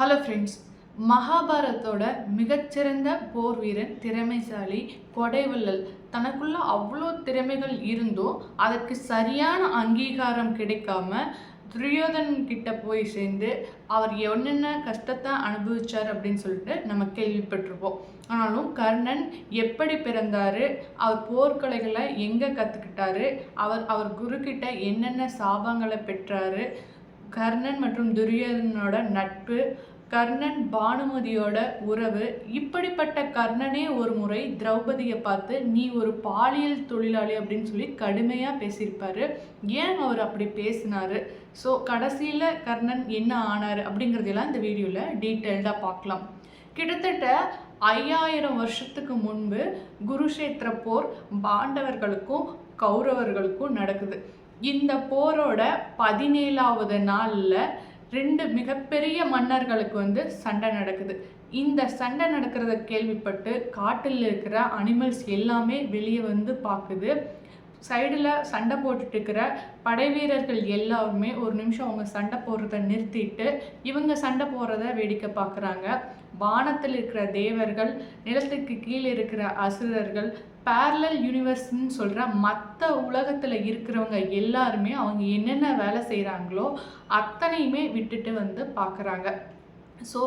Hello friends மகாபாரதத்தோட மிகச்சிறந்த போர் வீரன் திறமைசாலி கொடைவள்ளல். தனக்குள்ள அவ்வளோ திறமைகள் இருந்தும் அதற்கு சரியான அங்கீகாரம் கிடைக்காம துரியோதன் கிட்ட போய் சேர்ந்து அவர் என்னென்ன கஷ்டத்தை அனுபவிச்சார் அப்படின்னு சொல்லிட்டு நம்ம கேள்விப்பட்டிருப்போம். ஆனாலும் கர்ணன் எப்படி பிறந்தார் அவர் போர்க்கலைகளை எங்கே கற்றுக்கிட்டாரு அவர் அவர் குருக்கிட்ட என்னென்ன சாபங்களை பெற்றாரு கர்ணன் மற்றும் துரியோதனோட நட்பு கர்ணன் பானுமதியோட உறவு. இப்படிப்பட்ட கர்ணனே ஒரு முறை திரௌபதியை பார்த்து நீ ஒரு பாலியல் தொழிலாளி அப்படின்னு சொல்லி கடுமையாக பேசியிருப்பாரு. ஏன் அவர் அப்படி பேசினாரு? ஸோ கடைசியில் கர்ணன் என்ன ஆனார் அப்படிங்கிறதெல்லாம் இந்த வீடியோவில் டீட்டெயில்டாக பார்க்கலாம். கிட்டத்தட்ட ஐயாயிரம் வருஷத்துக்கு முன்பு குருஷேத்திர போர் பாண்டவர்களுக்கும் கௌரவர்களுக்கும் நடக்குது. இந்த போரோட பதினேழாவது நாளில் ரெண்டு மிகப்பெரிய மன்னர்களுக்கு வந்து சண்டை நடக்குது. இந்த சண்டை நடக்கிறத கேள்விப்பட்டு காட்டில் இருக்கிற அனிமல்ஸ் எல்லாமே வெளியே வந்து பார்க்குது சைடில் சண்டை போட்டுட்டு இருக்கிற படை வீரர்கள் எல்லாருமே ஒரு நிமிஷம் அவங்க சண்டை போடுறத நிறுத்திட்டு இவங்க சண்டை போடுறத வேடிக்கை பார்க்குறாங்க வானத்தில் இருக்கிற தேவர்கள் நிலத்துக்கு கீழே இருக்கிற அசுரர்கள் பேரலல் யூனிவர்ஸ்ன்னு சொல்கிற மற்ற உலகத்தில் இருக்கிறவங்க எல்லாருமே அவங்க என்னென்ன வேலை செய்கிறாங்களோ அத்தனையுமே விட்டுட்டு வந்து பார்க்குறாங்க ஸோ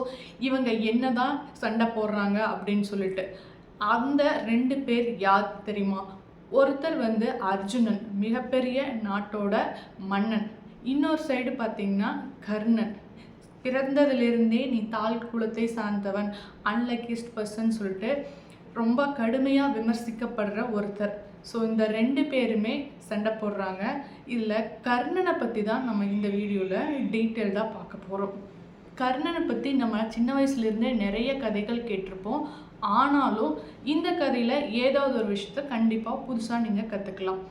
இவங்க என்ன தான் சண்டை போடுறாங்க அப்படின்னு சொல்லிட்டு அந்த ரெண்டு பேர் யார் தெரியுமா? ஒருத்தர் வந்து அர்ஜுனன் மிகப்பெரிய நாட்டோட மன்னன். இன்னொரு சைடு பார்த்திங்கன்னா கர்ணன். பிறந்ததிலிருந்தே நீ தாழ் குலத்தை சார்ந்தவன் அன்லக்கிஸ்ட் பர்சன் சொல்லிட்டு ரொம்ப கடுமையாக விமர்சிக்கப்படுற ஒருத்தர். ஸோ இந்த ரெண்டு பேருமே சண்டை போடுறாங்க. இதில் கர்ணனை பற்றி தான் நம்ம இந்த வீடியோவில் டீட்டெயில்டாக பார்க்க போகிறோம் கர்ணனை பற்றி நம்ம சின்ன வயசுலேருந்தே நிறைய கதைகள் கேட்டிருப்போம். ஆனாலும் இந்த கதையில் ஏதாவது ஒரு விஷயத்த கண்டிப்பாக புதுசாக நீங்கள் கற்றுக்கலாம்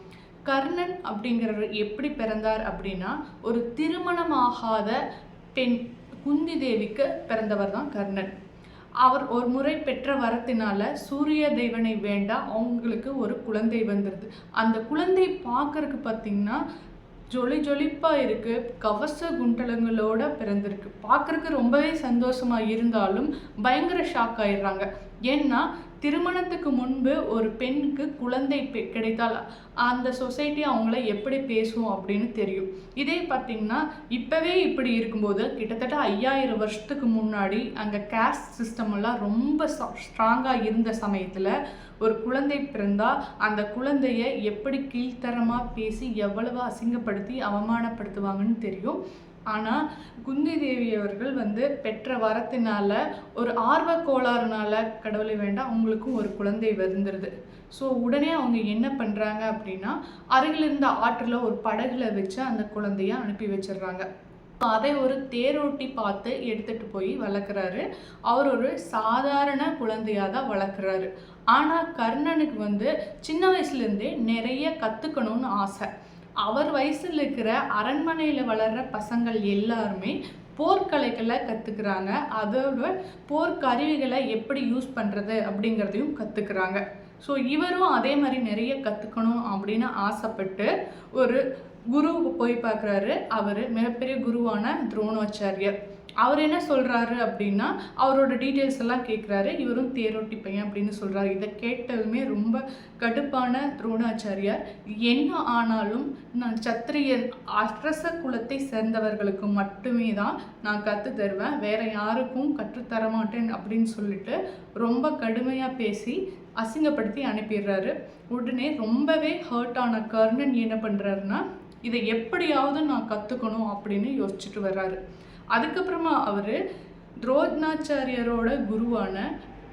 கர்ணன் அப்படிங்கிறவர் எப்படி பிறந்தார் அப்படின்னா ஒரு திருமணமாகாத பெண் குந்தி தேவிக்கு பிறந்தவர் தான் கர்ணன். அவர் ஒரு முறை பெற்ற வரத்தினால சூரிய தேவனை வேண்டாம் அவங்களுக்கு ஒரு குழந்தை வந்துடுது அந்த குழந்தை பார்க்கறக்கு பார்த்தீங்கன்னா ஜொலி ஜொலிப்பாக இருக்குது கவச குண்டலங்களோட பிறந்திருக்கு. பார்க்குறக்கு ரொம்பவே சந்தோஷமாக இருந்தாலும் பயங்கர ஷாக் ஆயிடுறாங்க. ஏன்னா திருமணத்துக்கு முன்பு ஒரு பெண்ணுக்கு குழந்தை கிடைத்தால் அந்த சொசைட்டி அவங்கள எப்படி பேசும் அப்படின்னு தெரியும். இதே பார்த்திங்கன்னா இப்போவே இப்படி இருக்கும்போது கிட்டத்தட்ட ஐயாயிரம் வருஷத்துக்கு முன்னாடி அங்கே கேஸ்ட் சிஸ்டம் எல்லாம் ரொம்ப ஸ்ட்ராங்காக இருந்த சமயத்தில் ஒரு குழந்தை பிறந்தால் அந்த குழந்தைய எப்படி கீழ்த்தரமாக பேசி எவ்வளவு அசிங்கப்படுத்தி அவமானப்படுத்துவாங்கன்னு தெரியும். ஆனால் குந்தி தேவி அவர்கள் வந்து பெற்ற வரத்தினால ஒரு ஆர்வ கோளாறுனால கடவுளை வேண்டாம் அவங்களுக்கும் ஒரு குழந்தை வந்துடுது ஸோ உடனே அவங்க என்ன பண்ணுறாங்க அப்படின்னா அருகில் இருந்த ஆற்றில் ஒரு படகுல வச்சு அந்த குழந்தைய அனுப்பி வச்சிடுறாங்க. அதை ஒரு தேரோட்டி பார்த்து எடுத்துட்டு போய் வளர்க்குறாரு. அவர் ஒரு சாதாரண குழந்தையாக தான் வளர்க்குறாரு. ஆனால் கர்ணனுக்கு வந்து சின்ன வயசுலேருந்தே நிறைய கற்றுக்கணும்னு ஆசை. அவர் வயசில் இருக்கிற அரண்மனையில் வளர்கிற பசங்கள் எல்லாருமே போர்க்கலைகளை கற்றுக்குறாங்க அதோட போர்க்கருவிகளை எப்படி யூஸ் பண்ணுறது அப்படிங்கிறதையும் கற்றுக்குறாங்க ஸோ இவரும் அதே மாதிரி நிறைய கற்றுக்கணும் அப்படின்னு ஆசைப்பட்டு ஒரு குருவுக்கு போய் பார்க்குறாரு. அவர் மிகப்பெரிய குருவான துரோணாச்சாரியர். அவர் என்ன சொல்கிறாரு அப்படின்னா அவரோட டீட்டெயில்ஸ் எல்லாம் கேட்குறாரு இவரும் தேரோட்டி பையன் அப்படின்னு சொல்கிறாரு இதை கேட்டதுமே ரொம்ப கடுப்பான துரோணாச்சாரியார். என்ன ஆனாலும் நான் சத்திரியன் அரச குலத்தை சேர்ந்தவர்களுக்கு மட்டுமே தான் நான் கற்று தருவேன். வேற யாருக்கும் கற்றுத்தர மாட்டேன் அப்படின்னு சொல்லிட்டு ரொம்ப கடுமையாக பேசி அசிங்கப்படுத்தி அனுப்பிடுறாரு. உடனே ரொம்பவே ஹர்ட் ஆன கர்ணன் என்ன பண்ணுறாருன்னா இதை எப்படியாவது நான் கற்றுக்கணும் அப்படின்னு யோசிச்சுட்டு வர்றாரு. அதுக்கப்புறமா அவர் துரோணாச்சாரியரோட குருவான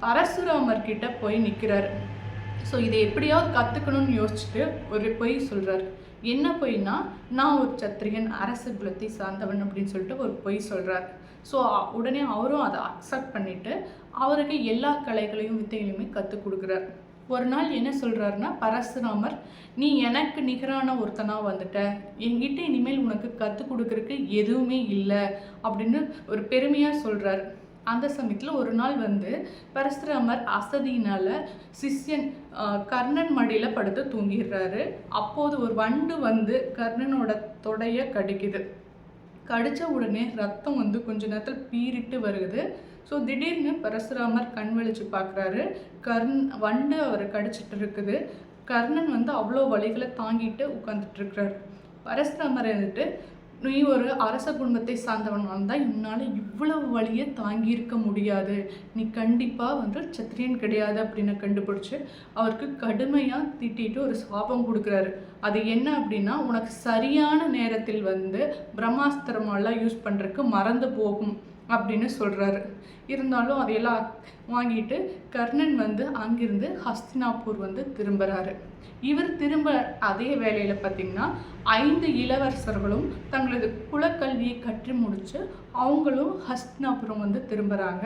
பரசுராமர் கிட்ட போய் நிற்கிறாரு ஸோ இதை எப்படியாவது கற்றுக்கணும்னு யோசிச்சுட்டு ஒரு பொய் சொல்கிறார் என்ன பொய்னா நான் ஒரு சத்திரியன் அரச குலத்தை சார்ந்தவன் அப்படின்னு சொல்லிட்டு ஒரு பொய் சொல்கிறார் ஸோ உடனே அவரும் அதை அக்செப்ட் பண்ணிவிட்டு அவருக்கு எல்லா கலைகளையும் வித்தைகளையுமே கற்றுக் கொடுக்குறார். ஒரு நாள் என்ன சொல்கிறாருன்னா பரசுராமர் நீ எனக்கு நிகரான ஒருத்தனாக வந்துட்ட. என்கிட்ட இனிமேல் உனக்கு கற்றுக் கொடுக்குறக்கு எதுவுமே இல்லை. அப்படின்னு ஒரு பெருமையாக சொல்கிறார் அந்த சமயத்தில் ஒரு நாள் வந்து பரசுராமர் அசதியினால் சிஷ்யன் கர்ணன் மடியில் படுத்து தூங்கிடுறாரு. அப்போது ஒரு வண்டு வந்து கர்ணனோட தொடைய கடிக்குது. கடித்த உடனே ரத்தம் வந்து கொஞ்ச நேரத்தில் பீறிட்டு வருகுது ஸோ திடீர்னு பரசுராமர் கண் விழிச்சு பார்க்குறாரு. கர்ண் வண்டு அவரை கடிச்சிட்டு இருக்குது. கர்ணன் வந்து அவ்வளோ வலிகளை தாங்கிட்டு உட்காந்துட்டு இருக்கிறாரு. பரசுராமர் இருந்துட்டு நீ ஒரு அரச குடும்பத்தை சார்ந்தவனாக இருந்தால் உன்னால் இவ்வளவு வழியை தாங்கியிருக்க முடியாது. நீ கண்டிப்பாக வந்து சத்திரியன் கிடையாது அப்படின்னு கண்டுபிடிச்சி அவருக்கு கடுமையாக திட்டிட்டு ஒரு சாபம் கொடுக்குறாரு. அது என்ன அப்படின்னா உனக்கு சரியான நேரத்தில் வந்து பிரம்மாஸ்திரமெல்லாம் யூஸ் பண்ணுறதுக்கு மறந்து போகும். அப்படின்னு சொல்கிறாரு இருந்தாலும் அதையெல்லாம் வாங்கிட்டு கர்ணன் வந்து அங்கிருந்து ஹஸ்தினாப்பூர் வந்து திரும்புகிறாரு இவர் திரும்ப அதே வேலையில் பார்த்திங்கன்னா ஐந்து இளவரசர்களும் தங்களது குலக்கல்வியை கற்று முடித்து அவங்களும் ஹஸ்தினாபுரம் வந்து திரும்புகிறாங்க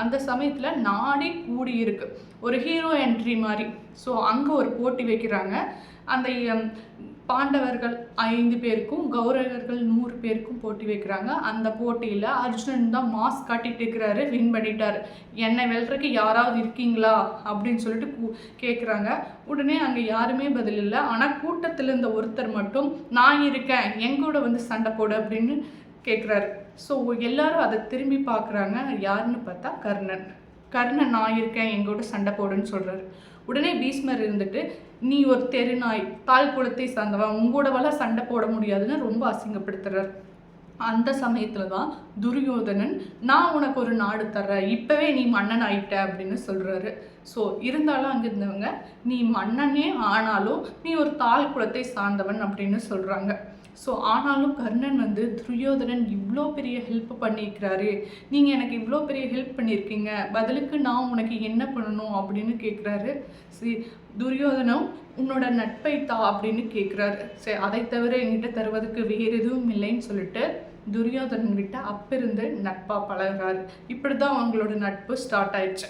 அந்த சமயத்தில் நாடே கூடியிருக்கு. ஒரு ஹீரோ என்ட்ரி மாதிரி. ஸோ அங்கே ஒரு போட்டி வைக்கிறாங்க. அந்த பாண்டவர்கள் ஐந்து பேருக்கும் கௌரவர்கள் நூறு பேருக்கும் போட்டி வைக்கிறாங்க. அந்த போட்டியில் அர்ஜுனன் தான் மாஸ் காட்டிட்டு இருக்கிறாரு வின் பண்ணிட்டார். என்னை வெல்றதுக்கு யாராவது இருக்கீங்களா? அப்படின்னு சொல்லிட்டு கூ- கேட்குறாங்க உடனே அங்கே யாருமே பதில் இல்லை. ஆனால் கூட்டத்தில் இருந்த ஒருத்தர் மட்டும் நான் இருக்கேன் எங்கூட வந்து சண்டை போடு அப்படின்னு கேட்குறாரு ஸோ எல்லாரும் அதை திரும்பி பார்க்குறாங்க யாருன்னு பார்த்தா கர்ணன். கர்ணன் நான் இருக்கேன் எங்கூட சண்டை போடுன்னு சொல்கிறாரு உடனே பீஷ்மர் இருந்துட்டு நீ ஒரு தெருநாய் தாழ் குலத்தை சார்ந்தவன் உங்களோடவெல்லாம் சண்டை போட முடியாதுன்னு ரொம்ப அசிங்கப்படுத்துறார். அந்த சமயத்தில் தான் துரியோதனன் நான் உனக்கு ஒரு நாடு தர்றேன். இப்போவே நீ மன்னன் ஆயிட்ட அப்படின்னு சொல்கிறாரு ஸோ இருந்தாலும் அங்கே இருந்தவங்க நீ மன்னனே ஆனாலும் நீ ஒரு தாழ் குலத்தை சார்ந்தவன் அப்படின்னு சொல்கிறாங்க ஸோ ஆனாலும் கர்ணன் வந்து துரியோதனன் இவ்வளோ பெரிய ஹெல்ப் பண்ணியிருக்கிறாரு. நீங்கள் எனக்கு இவ்வளோ பெரிய ஹெல்ப் பண்ணியிருக்கீங்க. பதிலுக்கு நான் உனக்கு என்ன பண்ணணும் அப்படின்னு கேட்குறாரு சரி துரியோதனம் உன்னோட நட்பை தா அப்படின்னு கேட்குறாரு சரி அதை தவிர என்கிட்ட தருவதற்கு வேறு எதுவும் இல்லைன்னு சொல்லிட்டு துரியோதனன் கிட்ட அப்பிருந்து நட்பாக பழகுறாரு. இப்படி தான் அவங்களோட நட்பு ஸ்டார்ட் ஆயிடுச்சு.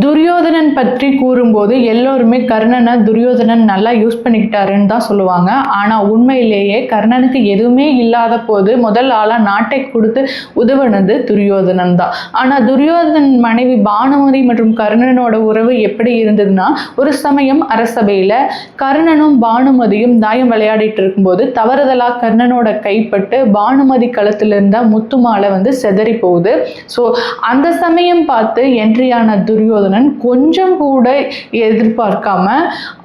துரியோதனன் பற்றி கூறும்போது எல்லோருமே கர்ணனை துரியோதனன் நல்லா யூஸ் பண்ணிக்கிட்டாருன்னு தான் சொல்லுவாங்க. ஆனால் உண்மையிலேயே கர்ணனுக்கு எதுவுமே இல்லாத போது முதல் ஆளாக நாட்டை கொடுத்து உதவுனது துரியோதனன் தான். ஆனால் துரியோதனன் மனைவி பானுமதி மற்றும் கர்ணனோட உறவு எப்படி இருந்ததுன்னா ஒரு சமயம் அரசபையில் கர்ணனும் பானுமதியும் தாயம் விளையாடிட்டு இருக்கும்போது தவறுதலாக கர்ணனோட கைப்பட்டு பானுமதி களத்தில் இருந்த முத்து மாலை வந்து செதறி போகுது. ஸோ அந்த சமயம் பார்த்து என்ட்ரியான துரியோதனன் கொஞ்சம் கூட எதிர்பார்க்காம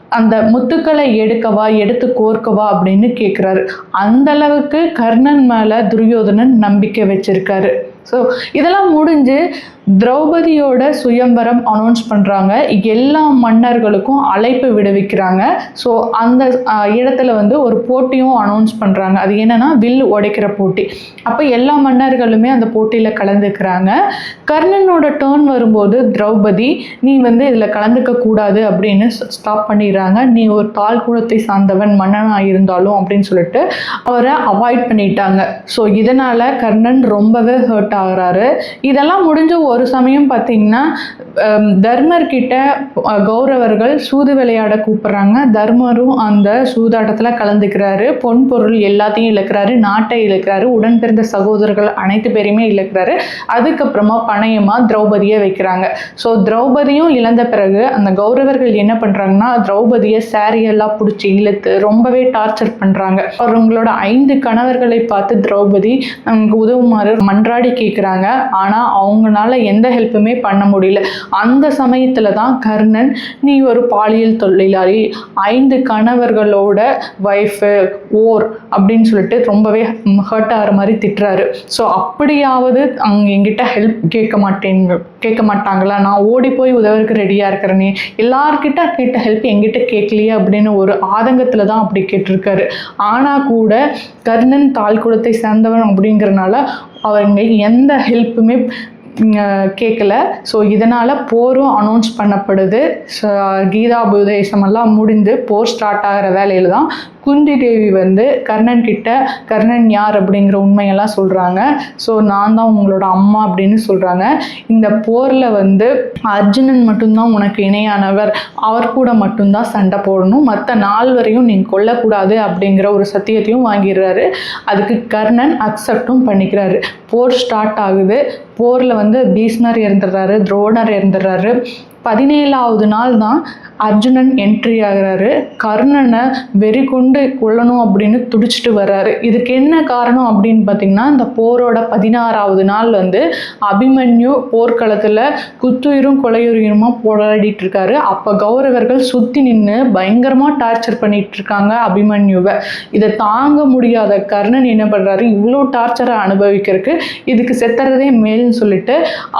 அந்த முத்துக்களை எடுக்கவா எடுத்து கோர்க்கவா அப்படின்னு கேட்குறாரு அந்த அளவுக்கு கர்ணன் மேலே துரியோதனன் நம்பிக்கை வச்சிருக்காரு. ஸோ இதெல்லாம் முடிஞ்சு திரௌபதியோட சுயம்பரம் அனௌன்ஸ் பண்ணுறாங்க எல்லா மன்னர்களுக்கும் அழைப்பு விடுவிக்கிறாங்க. ஸோ அந்த இடத்துல வந்து ஒரு போட்டியும் அனௌன்ஸ் பண்ணுறாங்க அது என்னென்னா வில் உடைக்கிற போட்டி. அப்போ எல்லா மன்னர்களுமே அந்த போட்டியில் கலந்துக்கிறாங்க. கர்ணனோட டேர்ன் வரும்போது திரௌபதி நீ வந்து இதில் கலந்துக்க கூடாது அப்படின்னு ஸ்டாப் பண்ணிடுறாங்க. நீ ஒரு தாழ் குலத்தை சார்ந்தவன் மன்னனாக இருந்தாலும் அப்படின்னு சொல்லிட்டு அவரை அவாய்ட் பண்ணிட்டாங்க. ஸோ இதனால் கர்ணன் ரொம்பவே ஹர்ட் ஆகுறாரு. இதெல்லாம் முடிஞ்ச ஒரு சமயம் பார்த்தீங்கன்னா தர்மர்கிட்ட தர்மர் கிட்ட கௌரவர்கள் சூது விளையாட கூப்பிடுறாங்க. தர்மரும் அந்த சூதாட்டத்தில் கலந்துக்கிறாரு. பொன் பொருள் எல்லாத்தையும் இழக்கிறாரு. நாட்டை இழக்கிறாரு. உடன் பிறந்த சகோதரர்கள் அனைத்து பேரையுமே இழக்கிறாரு. அதுக்கப்புறமா பணையமாக திரௌபதியை வைக்கிறாங்க. ஸோ திரௌபதியும் இழந்த பிறகு அந்த கௌரவர்கள் என்ன பண்ணுறாங்கன்னா திரௌபதியை சாரியெல்லாம் பிடிச்சி இழுத்து ரொம்பவே டார்ச்சர் பண்ணுறாங்க அவங்களோட ஐந்து கணவர்களை பார்த்து திரௌபதி நமக்கு உதவுமாறு மன்றாடி கேட்குறாங்க ஆனால் அவங்களால எந்த ஹெல்ப்புமே பண்ண முடியல. அந்த சமயத்தில் தான் கர்ணன் நீ ஒரு பாலியல் தொழிலாளி. ஐந்து கணவர்களோட ஒய்ஃபு ஓர் அப்படின்னு சொல்லிட்டு ரொம்பவே ஹர்ட் ஆகிற மாதிரி திட்டுறாரு. ஸோ அப்படியாவது அவங்க என்கிட்ட ஹெல்ப் கேட்க மாட்டேங்க கேட்க மாட்டாங்களா? நான் ஓடி போய் உதவுறதுக்கு ரெடியாக இருக்கிறேனே. எல்லார்கிட்ட கேட்ட ஹெல்ப் எங்கிட்ட கேட்கலையே அப்படின்னு ஒரு ஆதங்கத்தில் தான் அப்படி கேட்டிருக்காரு. ஆனால் கூட கர்ணன் தாழ் சேர்ந்தவன் அப்படிங்கிறனால அவங்க எந்த ஹெல்ப்புமே கேட்கல. ஸோ இதனால் போரும் அனௌன்ஸ் பண்ணப்படுது. ஸோ கீதாபுதேசமெல்லாம் முடிந்து போர் ஸ்டார்ட் ஆகிற வேலையில் தான் குந்தி தேவி வந்து கர்ணன் கிட்ட கர்ணன் யார்? அப்படிங்கிற உண்மையெல்லாம் சொல்கிறாங்க ஸோ நான் தான் உங்களோட அம்மா அப்படின்னு சொல்கிறாங்க இந்த போரில் வந்து அர்ஜுனன் மட்டும்தான் உனக்கு இணையானவர். அவர் கூட மட்டும்தான் சண்டை போடணும். மற்ற நால்வரையும் நீங்கள் கொல்லக்கூடாது அப்படிங்கிற ஒரு சத்தியத்தையும் வாங்கிடுறாரு. அதுக்கு கர்ணன் அக்செப்டும் பண்ணிக்கிறாரு. போர் ஸ்டார்ட் ஆகுது. போரில் வந்து பீஷ்மர் இறந்துடுறாரு துரோணர் இறந்துடுறாரு. பதினேழாவது நாள் தான் அர்ஜுனன் என்ட்ரி ஆகிறாரு. கர்ணனை வெறி கொண்டு கொள்ளணும் அப்படின்னு துடிச்சிட்டு வர்றாரு. இதுக்கு என்ன காரணம் அப்படின்னு பார்த்தீங்கன்னா இந்த போரோட பதினாறாவது நாள் வந்து அபிமன்யு போர்க்களத்தில் குத்துயிரும் கொலையுயிருமா போராடிட்டு இருக்காரு. அப்போ கௌரவர்கள் சுற்றி நின்று பயங்கரமாக டார்ச்சர் பண்ணிட்டு இருக்காங்க அபிமன்யுவை. இதை தாங்க முடியாத கர்ணன் என்ன பண்ணுறாரு இவ்வளோ டார்ச்சரை அனுபவிக்கிறதுக்கு இதுக்கு செத்துறதே மேல்னு சொல்லிட்டு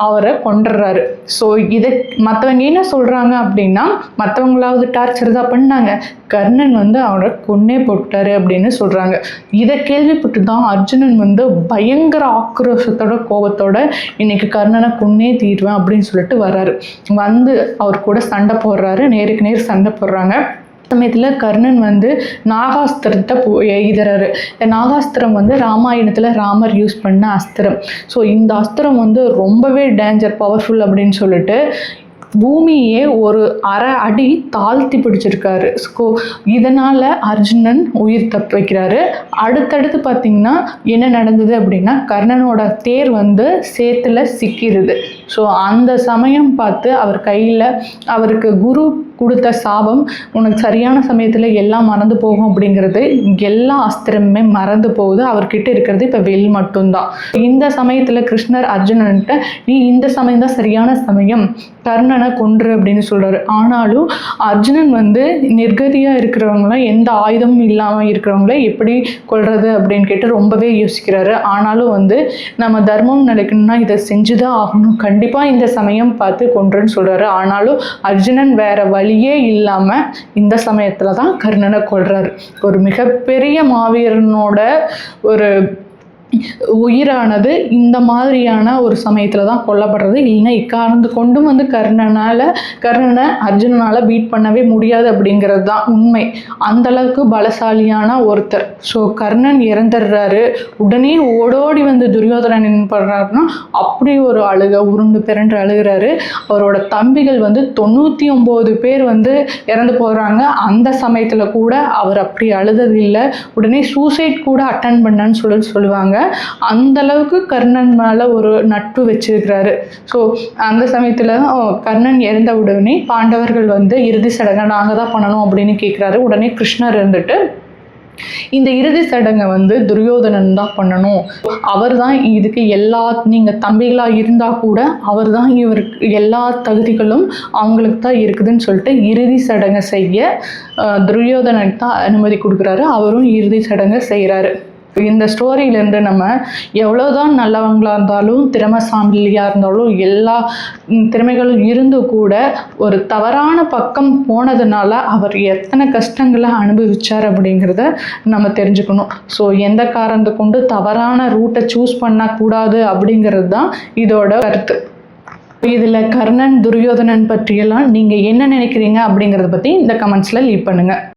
அவரை கொண்டுடுறாரு ஸோ இதை மற்றவங்க என்ன சொல்கிறாங்க அப்படின்னா மற்றவங்களாவது டார்ச்சர் தான் பண்ணாங்க. கர்ணன் வந்து அவரை கொன்னே போட்டாரு அப்படின்னு சொல்கிறாங்க இதை கேள்விப்பட்டு தான் அர்ஜுனன் வந்து பயங்கர ஆக்ரோஷத்தோட கோபத்தோட இன்னைக்கு கர்ணனை கொன்னே தீருவேன் அப்படின்னு சொல்லிட்டு வர்றாரு. வந்து அவர் கூட சண்டை போடுறாரு. நேருக்கு நேர் சண்டை போடுறாங்க. சமயத்தில் கர்ணன் வந்து நாகாஸ்திரத்தை போ எய்துறாரு இந்த நாகாஸ்திரம் வந்து ராமாயணத்தில் ராமர் யூஸ் பண்ண அஸ்திரம். ஸோ இந்த அஸ்திரம் வந்து ரொம்பவே டேஞ்சர் பவர்ஃபுல் அப்படின்னு சொல்லிட்டு பூமியே ஒரு அரை அடி தாழ்த்தி பிடிச்சிருக்காரு. ஸோ இதனால் அர்ஜுனன் உயிர் தப்பு வைக்கிறாரு அடுத்தடுத்து பார்த்திங்கன்னா என்ன நடந்தது அப்படின்னா கர்ணனோட தேர் வந்து சேத்துல சிக்கிருது. ஸோ அந்த சமயம் பார்த்து அவர் கையில் அவருக்கு குரு கொடுத்த சாபம் உனக்கு சரியான சமயத்தில் எல்லாம் மறந்து போகும் அப்படிங்கிறது எல்லா அஸ்திரமுமே மறந்து போகுது. அவர்கிட்ட இருக்கிறது இப்போ வில் மட்டும்தான். இந்த சமயத்தில் கிருஷ்ணர் அர்ஜுனன்கிட்ட நீ இந்த சமயம் தான் சரியான சமயம். கர்ணனை கொன்று அப்படின்னு சொல்கிறாரு ஆனாலும் அர்ஜுனன் வந்து நிர்கதியாக இருக்கிறவங்களாம் எந்த ஆயுதமும் இல்லாமல் இருக்கிறவங்கள எப்படி கொள்வது அப்படின்னு கேட்டு ரொம்பவே யோசிக்கிறாரு. ஆனாலும் வந்து நம்ம தர்மம் நிலைக்கணும்னா இதை செஞ்சுதான் ஆகணும். கண்டிப்பாக இந்த சமயம் பார்த்து கொன்றுன்னு சொல்கிறாரு ஆனாலும் அர்ஜுனன் வேற வழியே இல்லாமல் இந்த சமயத்தில் தான் கர்ணனை கொல்றாரு. ஒரு மிகப்பெரிய மாவீரனோட ஒரு உயிரானது இந்த மாதிரியான ஒரு சமயத்தில் தான் கொல்லப்படுறது. இல்லைன்னா இக்காரணத்து கொண்டும் வந்து கர்ணனால் கர்ணனை அர்ஜுனனால் பீட் பண்ணவே முடியாது அப்படிங்கிறது தான் உண்மை அந்தளவுக்கு பலசாலியான ஒருத்தர். ஸோ கர்ணன் இறந்துடுறாரு. உடனே ஓடோடி வந்து துரியோதனன் என்ன பண்ணுறாருன்னா அப்படி ஒரு அழுக உருண்டு பிறண்டு அழுகிறாரு. அவரோட தம்பிகள் வந்து தொண்ணூற்றி ஒம்பது பேர் வந்து இறந்து போகிறாங்க அந்த சமயத்தில் கூட அவர் அப்படி அழுததில்லை. உடனே சூசைட் கூட அட்டன் பண்ணான்னு சொல்லி சொல்லுவாங்க. அந்த அளவுக்கு கர்ணன் மேலே ஒரு நட்பு வச்சிருக்கிறாரு. ஸோ அந்த சமயத்தில் கர்ணன் இறந்த உடனே பாண்டவர்கள் வந்து இறுதி சடங்கை நாங்கள் தான் பண்ணணும் அப்படின்னு கேட்குறாரு உடனே கிருஷ்ணர் இருந்துட்டு இந்த இறுதி சடங்கை வந்து துரியோதனன் தான் பண்ணணும். அவர் தான் இதுக்கு எல்லா நீங்கள் தம்பிகளாக இருந்தால் கூட அவர் தான் இவருக்கு எல்லா தகுதிகளும் அவங்களுக்கு தான் இருக்குதுன்னு சொல்லிட்டு இறுதி சடங்கை செய்ய துரியோதனனுக்கு தான் அனுமதி கொடுக்குறாரு. அவரும் இறுதி சடங்கை செய்கிறாரு இந்த ஸ்டோரியிலேருந்து நம்ம எவ்வளோதான் நல்லவங்களாக இருந்தாலும் திறமசாலியாக இருந்தாலும் எல்லா திறமைகளும் இருந்து கூட ஒரு தவறான பக்கம் போனதுனால அவர் எத்தனை கஷ்டங்களை அனுபவிச்சார் அப்படிங்கிறத நம்ம தெரிஞ்சுக்கணும். ஸோ எந்த காரணத்தை கொண்டு தவறான ரூட்டை சூஸ் பண்ணக்கூடாது அப்படிங்கிறது தான் இதோட கருத்து. இதில் கர்ணன் துரியோதனன் பற்றியெல்லாம் நீங்கள் என்ன நினைக்கிறீங்க அப்படிங்கிறத பற்றி இந்த கமெண்ட்ஸில் லீவ் பண்ணுங்கள்